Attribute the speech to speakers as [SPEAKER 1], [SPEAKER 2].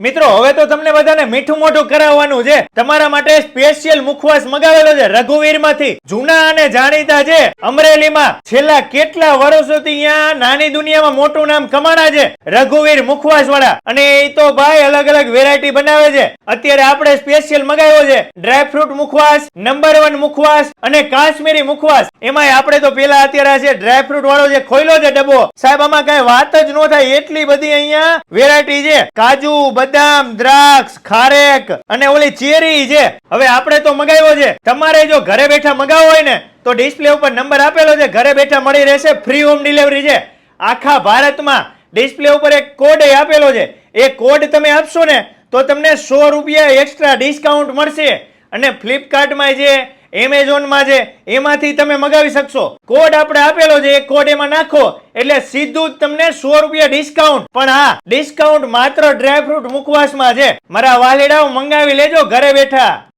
[SPEAKER 1] મિત્રો, હવે તો તમને બધાને મીઠું મોઢું કરાવવાનું છે. તમારા માટે સ્પેશિયલ મુખવાસ મગાવેલો છે રઘુવીરમાંથી જૂના અને જાણીતા છે. અમરેલીમાં છેલ્લા કેટલા વર્ષોથી અહીંયા નાની દુનિયામાં મોટું નામ કમાણા છે રઘુવીર મુખવાસ વાળા અને એ તો ભાઈ અલગ અલગ વેરાયટી બનાવે છે. અત્યારે આપણે સ્પેશિયલ મગાવ્યો છે ડ્રાયફ્રૂટ મુખવાસ, નંબર વન મુખવાસ અને કાશ્મીરી મુખવાસ. એમાંય આપણે તો પેલા અત્યારે છે ડ્રાય ફ્રૂટ વાળો જે ખોઈલો છે ડબ્બો. સાહેબ, આમાં કઈ વાત જ ન થાય. એટલી બધી અહીંયા વેરાયટી છે. કાજુ બદામ, દ્રાક્ષ, ખારેક અને ઓલી ચેરી છે. હવે આપણે તો મગાવ્યો છે. તમારે જો ઘરે બેઠા મગાવો હોય ને, તો ડિસ્પ્લે ઉપર નંબર આપેલો છે. ઘરે બેઠા મળી રહેશે. ફ્રી હોમ ડિલિવરી છે. આખા ભારતમાં ડિસ્પ્લે ઉપર એક કોડ આપેલો છે. એ કોડ તમે આપશો ને, તો તમને સો રૂપિયા એક્સ્ટ્રા ડિસ્કાઉન્ટ મળશે. અને ફ્લિપકાર્ટમાં છે એમેઝોનમાં છે, એમાંથી તમે મગાવી શકશો. કોડ આપણે આપેલો છે એ કોડ એમાં નાખો, એટલે સીધું જ તમને સો રૂપિયા ડિસ્કાઉન્ટ પણ હા ડિસ્કાઉન્ટ માત્ર ડ્રાયફ્રૂટ મુખવાસમાં છે. મારા વાલેડાઓ મંગાવી લેજો, ઘરે બેઠા.